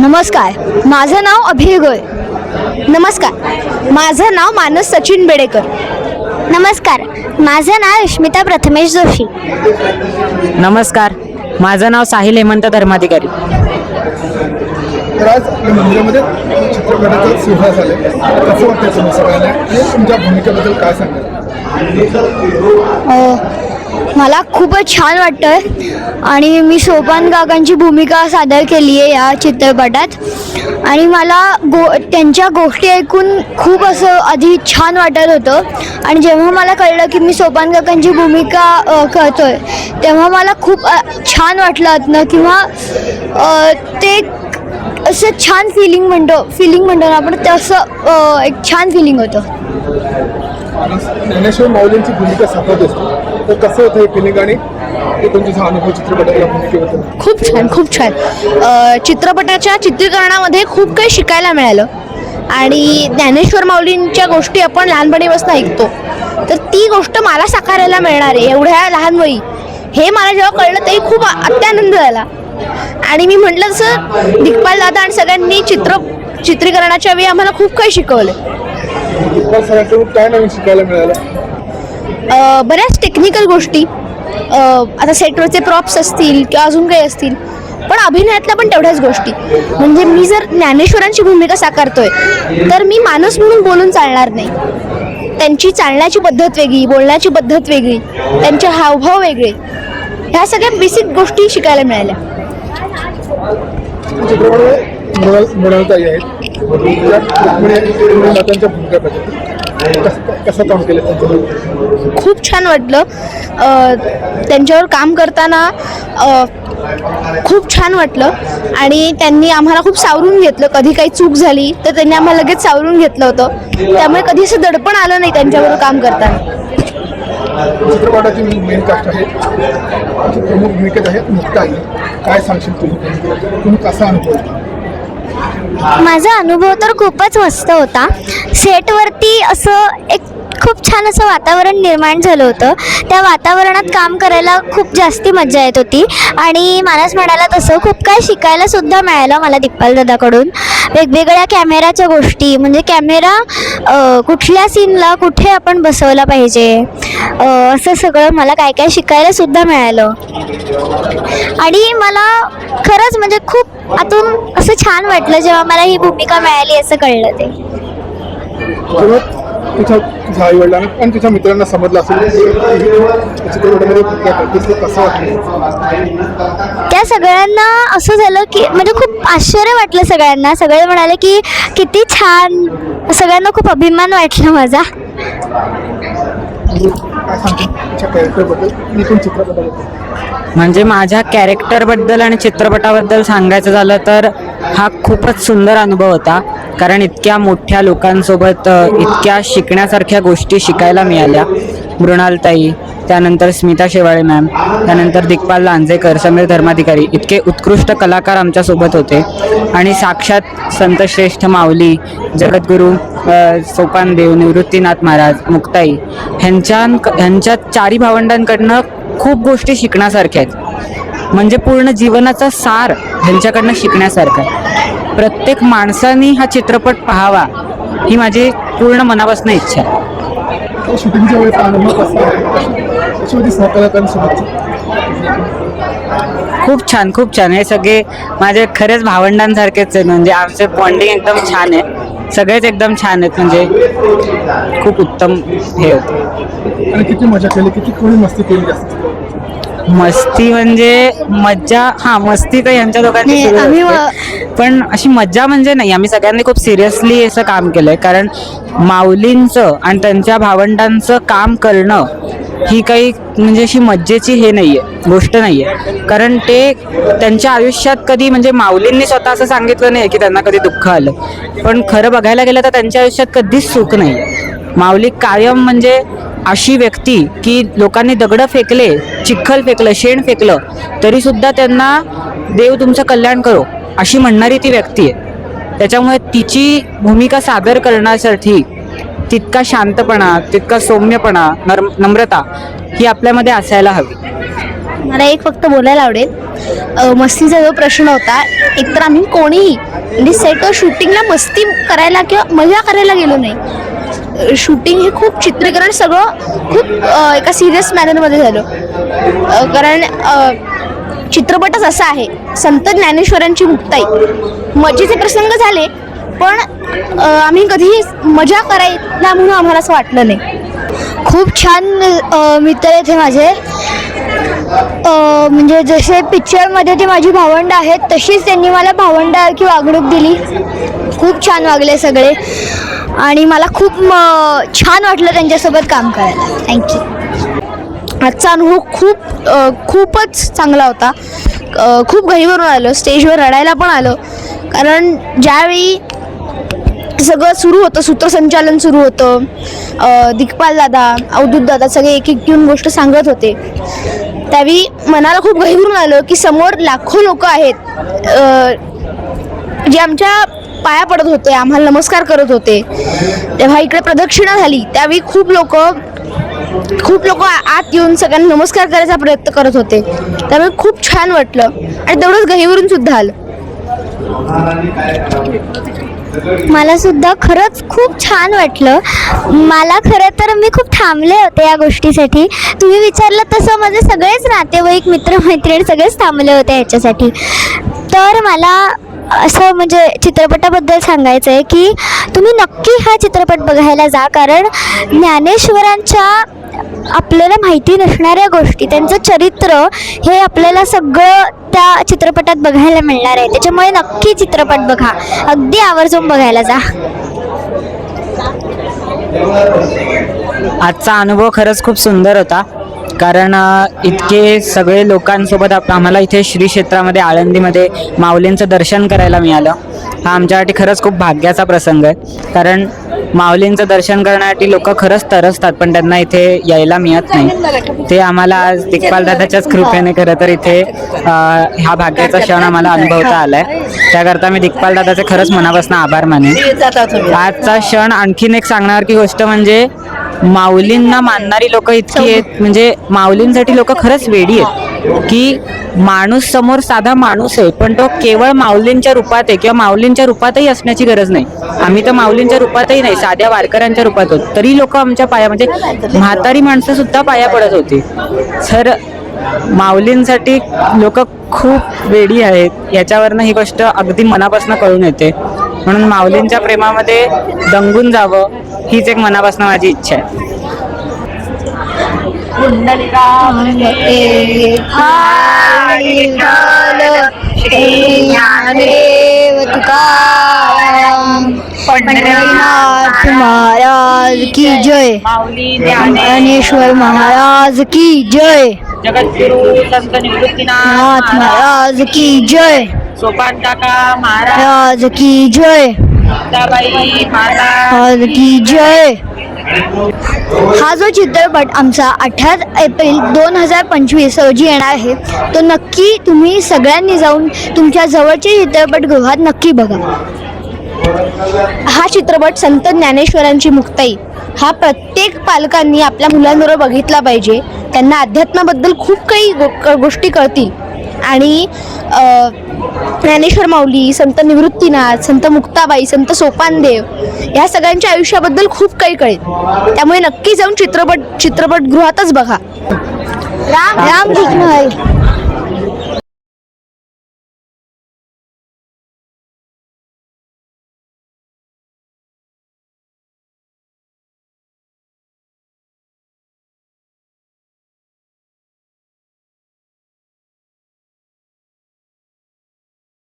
नमस्कार. माझं नाव अभिय गोय नमस्कार. माझं नाव मानस सचिन बेडेकर. नमस्कार. माझं नाव इश्मिता प्रथमेश जोशी. नमस्कार. माझं नाव साहिल हेमंत धर्माधिकारी. तर आज आपल्या मंदिरामध्ये चित्रपटाचा सुरुवात झाले कसं वाटतं तुम्ही सगळ्यांना? आणि तुमच्या भूमिकेबद्दल काय सांगाल? मला खूपच छान वाटतं आणि मी सोपान काकांची भूमिका सादर केली आहे या चित्रपटात. आणि मला गो त्यांच्या गोष्टी ऐकून खूप असं आधी छान वाटत होतं. आणि जेव्हा मला कळलं की मी सोपान काकांची भूमिका करतो करतोय तेव्हा मला खूप छान वाटलं आतनं किंवा ते असं छान फिलिंग म्हणतो फिलिंग म्हणतो ना आपण तसं एक छान फिलिंग होतं. ज्ञानेश्वर माऊलींची भूमिका साकारत असतो. तर कसं होतं हे फिलिंग आणि अनुभव भूमिकेबद्दल? खूप छान खूप छान. अ, चित्रपटाच्या चित्रीकरणामध्ये खूप काही शिकायला मिळालं. आणि ज्ञानेश्वर माऊलींच्या गोष्टी आपण लहानपणीपासून ऐकतो. तर ती गोष्ट मला साकारायला मिळणार आहे एवढ्या लहान वयी हे मला जेव्हा कळलं तेही खूप अत्यानंद झाला. आणि मी म्हटलं तसं दिग्पाल दादा आणि सगळ्यांनी चित्र चित्रीकरणाच्या वेळी आम्हाला खूप काही शिकवलं. सरांकडून काय नवीन शिकायला मिळालं? बऱ्याच टेक्निकल गोष्टी आता सेटवरचे प्रॉप्स असतील किंवा अजून काही असतील पण अभिनयातल्या पण तेवढ्याच गोष्टी म्हणजे मी जर ज्ञानेश्वरांची भूमिका साकारतोय तर मी माणूस म्हणून बोलून चालणार नाही त्यांची चालण्याची पद्धत वेगळी बोलण्याची पद्धत वेगळी त्यांचे हावभाव वेगळे ह्या सगळ्या बेसिक गोष्टी शिकायला मिळाल्या आहेत कसं काम केलं त्यांच्याबरोबर खूप छान वाटलं. त्यांच्यावर काम करताना खूप छान वाटलं. आणि त्यांनी आम्हाला खूप सावरून घेतलं. कधी काही चूक झाली तर त्यांनी आम्हाला लगेच सावरून घेतलं होतं. त्यामुळे कधी असं दडपण आलं नाही त्यांच्याबरोबर काम करताना. चित्रपटाची मेन कास्ट आहे प्रमुख भूमिकेत आहे मुक्ताई काय सांगशील तुम्ही तुम्ही कसा अनुभव? माझा अनुभव तर खूपच मस्त होता. सेटवरती असं एक खूप छान असं वातावरण निर्माण झालं होतं. त्या वातावरणात काम करायला खूप जास्ती मजा येत होती. आणि मानस म्हणाला तसं खूप काय शिकायला सुद्धा मिळालं मला दिग्पाल दादाकडून. वेगवेगळ्या कॅमेराच्या गोष्टी म्हणजे कॅमेरा कुठल्या सीनला कुठे आपण बसवला पाहिजे असं सगळं मला काय काय शिकायला सुद्धा मिळालं. आणि मला खरंच म्हणजे खूप आतून असं छान वाटलं जेव्हा मला ही भूमिका मिळाली असं कळलं ते. तुझ्या तुझ्या आई वडिलांना आणि तुझ्या मित्रांना समजलं असेल चित्रपटामध्ये कसं वाटलं? त्या सगळ्यांना असं झालं की म्हणजे खूप आश्चर्य वाटलं सगळ्यांना. सगळे म्हणाले की किती छान. सगळ्यांना खूप अभिमान वाटला माझा. काय सांगतो चित्रपटाबद्दल म्हणजे माझ्या कॅरेक्टरबद्दल आणि चित्रपटाबद्दल सांगायचं झालं तर हा खूपच सुंदर अनुभव होता. कारण इतक्या मोठ्या लोकांसोबत इतक्या शिकण्यासारख्या गोष्टी शिकायला मिळाल्या. मृणालताई त्यानंतर स्मिता शेवाळे मॅम त्यानंतर दिग्पाल लांजेकर समीर धर्माधिकारी इतके उत्कृष्ट कलाकार आमच्यासोबत होते. आणि साक्षात संतश्रेष्ठ माऊली जगद्गुरू अ, सोपानदेव निवृत्तीनाथ महाराज मुक्ताई ह्यांच्या ह्यांच्या चारी भावंडांकडनं खूप गोष्टी शिकण्यासारख्या आहेत. म्हणजे पूर्ण जीवनाचा सार ह्यांच्याकडनं शिकण्यासारखा आहे. प्रत्येक माणसाने हा चित्रपट पाहावा ही माझी पूर्ण मनापासून इच्छा आहे. शूटिंगच्या वेळेस खूप छान खूप छान. हे सगळे माझे खरेच भावंडांसारखेच आहेत. म्हणजे आमचे बॉन्डिंग एकदम छान आहे. सगळेच एकदम छान आहेत म्हणजे खूप उत्तम हे होतं आणि किती मजा केली किती कोणी मस्ती केली जास्त मस्ती म्हणजे मज्जा हा मस्ती तर यांच्या आम्ही असते. पण अशी मज्जा म्हणजे नाही आम्ही सगळ्यांनी खूप सिरियसली असं काम केलंय कारण माऊलींचं आणि त्यांच्या भावंडांचं काम करणं ही काही म्हणजे अशी मज्जेची हे नाही आहे गोष्ट नाही आहे कारण ते त्यांच्या आयुष्यात कधी म्हणजे माऊलींनी स्वतः असं सांगितलं नाही की त्यांना कधी दुःख आलं. पण खरं बघायला गेलं तर त्यांच्या आयुष्यात कधीच सुख नाही माऊली कायम म्हणजे अशी व्यक्ती की लोकांनी दगड फेकले चिखल फेकलं शेण फेकलं तरी सुद्धा त्यांना देव तुमचं कल्याण करो अशी म्हणणारी ती व्यक्ती आहे. त्याच्यामुळे तिची भूमिका सादर करण्यासाठी तितका शांतपणा तितका सौम्यपणा नर्म नम्रता ही आपल्यामध्ये असायला हवी. मला एक फक्त बोलायला आवडेल. मस्तीचा जो प्रश्न होता एकतर आम्ही कोणीही म्हणजे सेटवर शूटिंगला मस्ती करायला किंवा मजा करायला गेलो नाही. शूटिंग हे खूप चित्रीकरण सगळं खूप एका सिरियस मॅनरमध्ये झालं. कारण चित्रपटच असा आहे. संत ज्ञानेश्वरांची मुक्ताई. मजेचे प्रसंग झाले पण आम्ही कधीही मजा करायला म्हणून आम्हाला असं वाटलं नाही. खूप छान मित्र आहेत हे माझे. म्हणजे जसे पिक्चरमध्ये ते माझी भावंड आहेत तशीच त्यांनी मला भावंडासारखी वागणूक दिली. खूप छान वागले सगळे. आणि मला खूप छान वाटलं त्यांच्यासोबत काम करायला. थँक्यू आजचा अनुभव खूप खूपच चांगला होता. खूप घाईवरून आलो स्टेजवर रडायला पण आलो. कारण ज्यावेळी सगळं सुरू होतं सूत्रसंचालन सुरू होतं. दिग्पाल दादा अवधूत दादा सगळे एक एक घेऊन गोष्ट सांगत होते. त्यावेळी मनाला खूप गहिरून आलं की समोर लाखो लोक आहेत. जे आमच्या पाया पडत होते आम्हाला नमस्कार करत होते. तेव्हा इकडे प्रदक्षिणा झाली. त्यावेळी खूप लोक खूप लोक आत येऊन सगळ्यांना नमस्कार करायचा प्रयत्न करत होते. त्यामुळे खूप छान वाटलं. आणि तेवढंच गहिवरून सुद्धा आलं. मला सुद्धा खरंच खूप छान वाटलं. मला खरं तर मी खूप थांबले होते या गोष्टीसाठी. तुम्ही विचारलं तसं माझे सगळेच नातेवाईक मित्रमैत्रिणी सगळेच थांबले होते याच्यासाठी. तर मला असं म्हणजे चित्रपटाबद्दल सांगायचं आहे की तुम्ही नक्की हा चित्रपट बघायला जा. कारण ज्ञानेश्वरांच्या आपल्याला माहिती नसणाऱ्या गोष्टी त्यांचं चरित्र हे आपल्याला सगळं त्या चित्रपटात बघायला मिळणार आहे. त्याच्यामुळे नक्की चित्रपट बघा. अगदी आवर्जून बघायला जा. आजचा अनुभव खरंच खूप सुंदर होता. कारण इतके सगळे लोकांसोबत आप आम्हाला इथे श्री क्षेत्रामध्ये आळंदीमध्ये माऊलींचं दर्शन करायला मिळालं. हा आमच्यासाठी खरंच खूप भाग्याचा प्रसंग आहे. कारण माऊलींचं दर्शन करण्यासाठी लोक खरंच तरसतात पण त्यांना इथे यायला मिळत नाही. ते आम्हाला आज दिग्पाल दादाच्याच कृपेने खरं तर इथे हा भाग्याचा क्षण आम्हाला अनुभवता आलाय. त्याकरता मी दिग्पाल दादाचे खरंच मनापासून आभार मानेन. आजचा क्षण आणखीन एक सांगण्यासारखी गोष्ट म्हणजे माऊलींना मानणारी लोक इतकी आहेत. म्हणजे माऊलींसाठी लोक खरंच वेडी आहेत. की माणूस समोर साधा माणूस आहे पण तो केवळ माऊलींच्या रूपात आहे किंवा माऊलींच्या रूपातही असण्याची गरज नाही. आम्ही तर माऊलींच्या रूपातही नाही साध्या वारकऱ्यांच्या रूपात होतो तरी लोक आमच्या पाया म्हणजे म्हातारी माणसं सुद्धा पाया पडत होती. तर माऊलींसाठी लोक खूप वेडी आहेत. याच्यावरनं ही गोष्ट अगदी मनापासून कळून येते. म्हणून माऊलींच्या प्रेमामध्ये दंगून जावं. हीच एक मनापासून माझी इच्छा आहे. पंढरीनाथ महाराज की जय ज्ञानेश्वर महाराज की जय जगद्गुरु संत नाथ महाराज की जय सोपान काका महाराज की जय. और की जय. हा जो चित्रपट आमचा अठरा एप्रिल दोन हजार पंचवीस रोजी येणार आहे तो नक्की तुम्ही सगळ्यांनी जाऊन तुमच्या जवळच्या चित्रपटगृहात नक्की बघा. हा चित्रपट संत ज्ञानेश्वरांची मुक्ताई. हा प्रत्येक पालकांनी आपल्या मुलांबरोबर बघितला पाहिजे. त्यांना अध्यात्माबद्दल खूप काही गो गोष्टी कळतील. आणि ज्ञानेश्वर माऊली संत निवृत्तीनाथ संत मुक्ताबाई संत सोपानदेव ह्या सगळ्यांच्या आयुष्याबद्दल खूप काही कळेल त्यामुळे नक्की जाऊन चित्रपट चित्रपटगृहातच बघा राम राम कृष्ण